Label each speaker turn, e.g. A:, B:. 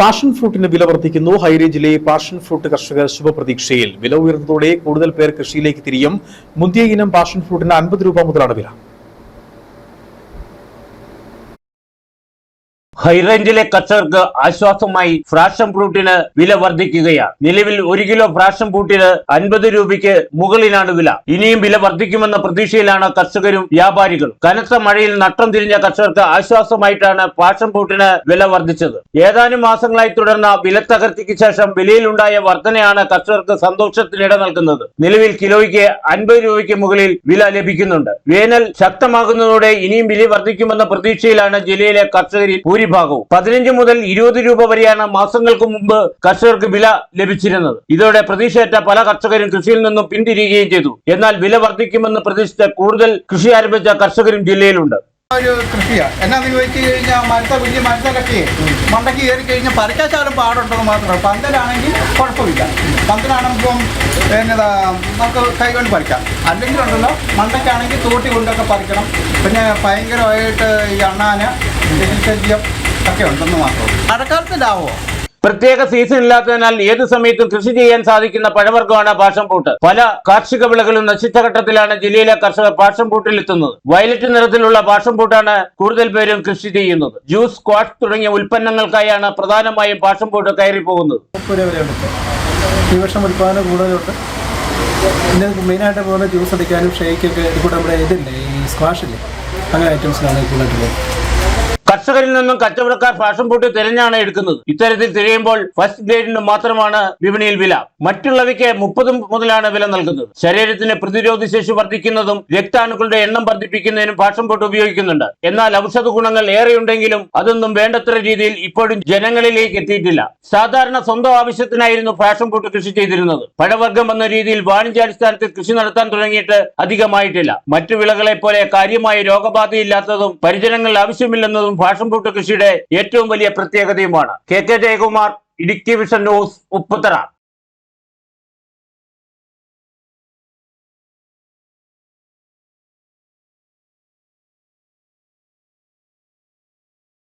A: Passion ഫ്രൂട്ടിന് വില വർദ്ധിക്കുന്നു. ഹൈറേഞ്ചിലെ passion fruit കർഷകർ ശുഭപ്രതീക്ഷയിൽ. വില ഉയർന്നതോടെ കൂടുതൽ പേർ കൃഷിയിലേക്ക് തിരിയും. മുന്തിയ ഇനം പാഷൻ ഫ്രൂട്ടിന് അൻപത് രൂപ മുതലാണ് വില.
B: ഹൈറേഞ്ചിലെ കർഷകർക്ക് ആശ്വാസമായി ഫ്രാഷൻ ഫ്രൂട്ടിന് വില വർദ്ധിക്കുകയാണ്. നിലവിൽ ഒരു കിലോ ഫ്രാഷൻ ഫ്രൂട്ടിന് അൻപത് രൂപയ്ക്ക് മുകളിലാണ് വില. ഇനിയും വില വർദ്ധിക്കുമെന്ന പ്രതീക്ഷയിലാണ് കർഷകരും വ്യാപാരികളും. കനത്ത മഴയിൽ നട്ടം തിരിഞ്ഞ കർഷകർക്ക് ആശ്വാസമായിട്ടാണ് ഫ്രാഷൻ ഫ്രൂട്ടിന് വില വർദ്ധിച്ചത്. ഏതാനും മാസങ്ങളായി തുടർന്ന വില തകർച്ചയ്ക്ക് ശേഷം വിലയിലുണ്ടായ വർധനയാണ് കർഷകർക്ക് സന്തോഷത്തിനിട നൽകുന്നത്. നിലവിൽ കിലോയ്ക്ക് അൻപത് രൂപയ്ക്ക് മുകളിൽ വില ലഭിക്കുന്നുണ്ട്. വേനൽ ശക്തമാകുന്നതോടെ ഇനിയും വില വർദ്ധിക്കുമെന്ന പ്രതീക്ഷയിലാണ് ജില്ലയിലെ കർഷകരിൽ ഭൂരിഭാഗവും പതിനഞ്ച് മുതൽ ഇരുപത് രൂപ വരെയാണ് മാസങ്ങൾക്ക് മുമ്പ് കർഷകർക്ക് വില ലഭിച്ചിരുന്നത്. ഇതോടെ പ്രതീക്ഷയറ്റ പല കർഷകരും കൃഷിയിൽ നിന്നും പിന്തിരിയുകയും ചെയ്തു. എന്നാൽ വില വർദ്ധിക്കുമെന്ന് പ്രതീക്ഷിച്ച കൂടുതൽ കൃഷി ആരംഭിച്ച കർഷകരും ജില്ലയിലുണ്ട്.
C: ഒരു കൃഷിയാണ് എന്നാന്ന് ചോദിച്ചു കഴിഞ്ഞാൽ മരത്ത വലിയ മരത്തിലൊക്കെ മണ്ടയ്ക്ക് കയറി കഴിഞ്ഞാൽ പറിക്കാച്ചാലും പാടുണ്ടെന്ന് മാത്രമേ പന്തലാണെങ്കിൽ കുഴപ്പമില്ല. പന്തലാണെങ്കിലും എന്നതാ നമുക്ക് കൈകൊണ്ട് പറിക്കാം. അല്ലെങ്കിൽ ഉണ്ടല്ലോ മണ്ടയ്ക്കാണെങ്കിൽ തോട്ടി കൊണ്ടൊക്കെ പറിക്കണം. പിന്നെ ഭയങ്കരമായിട്ട് ഈ അണ്ണാന് ശല്യം. ഒക്കെ ഉണ്ടെന്ന് മാത്രമേ മഴക്കാലത്ത് ലാഭമോ
B: പ്രത്യേക സീസൺ ഇല്ലാത്തതിനാൽ ഏത് സമയത്തും കൃഷി ചെയ്യാൻ സാധിക്കുന്ന പഴവർഗമാണ് പാഷം പൂട്ട് പല കാർഷിക വിളകളും നശിച്ച ഘട്ടത്തിലാണ് ജില്ലയിലെ കർഷകർ പാഷം പൂട്ടിലെത്തുന്നത് എത്തുന്നത് വയലറ്റ് നിറത്തിലുള്ള പാഷം പൂട്ടാണ് കൂടുതൽ പേരും കൃഷി ചെയ്യുന്നത്. ജ്യൂസ് സ്ക്വാഷ് തുടങ്ങിയ ഉൽപ്പന്നങ്ങൾക്കായാണ് പ്രധാനമായും പാഷം പൂട്ട് കയറി പോകുന്നത്.
D: ഈ വർഷം ഉൽപ്പാദനം കൂടുതലുണ്ട്. പിന്നെ മെയിനായിട്ട് പോകുന്ന ജ്യൂസ് അടിക്കാനും ഷേക്കൊക്കെ കൂടെ നമ്മുടെ ഇതില്ലേ ഈ സ്ക്വാഷില്ലേ അങ്ങനെ ഐറ്റംസ് കൂടുതലായിട്ട് പോകുന്നത്
B: കർഷകരിൽ നിന്നും കച്ചവടക്കാർ ഫാഷൻ പൂട്ടി തിരഞ്ഞാണ് എടുക്കുന്നത്. ഇത്തരത്തിൽ തിരയുമ്പോൾ ഫസ്റ്റ് ഗ്രേഡിന് മാത്രമാണ് വിപണിയിൽ വില. മറ്റുള്ളവയ്ക്ക് മുപ്പത് മുതലാണ് വില നൽകുന്നത്. ശരീരത്തിന് പ്രതിരോധ ശേഷി വർദ്ധിക്കുന്നതും രക്താണുക്കളുടെ എണ്ണം വർദ്ധിപ്പിക്കുന്നതിനും ഫാഷൻ പൂട്ട് ഉപയോഗിക്കുന്നുണ്ട്. എന്നാൽ ഔഷധ ഗുണങ്ങൾ ഏറെയുണ്ടെങ്കിലും അതൊന്നും വേണ്ടത്ര രീതിയിൽ ഇപ്പോഴും ജനങ്ങളിലേക്ക് എത്തിയിട്ടില്ല. സാധാരണ സ്വന്തം ആവശ്യത്തിനായിരുന്നു ഫാഷൻ പൂട്ട് കൃഷി ചെയ്തിരുന്നത്. പഴവർഗം എന്ന രീതിയിൽ വാണിജ്യാടിസ്ഥാനത്തിൽ കൃഷി നടത്താൻ തുടങ്ങിയിട്ട് അധികമായിട്ടില്ല. മറ്റു വിളകളെ പോലെ കാര്യമായ രോഗബാധയില്ലാത്തതും പരിചരണങ്ങൾ ആവശ്യമില്ലെന്നതും ഫ്രൂട്ട് കൃഷിയുടെ ഏറ്റവും വലിയ പ്രത്യേകതയുമാണ്. K K Jayakumar Idukki vision news Upputhara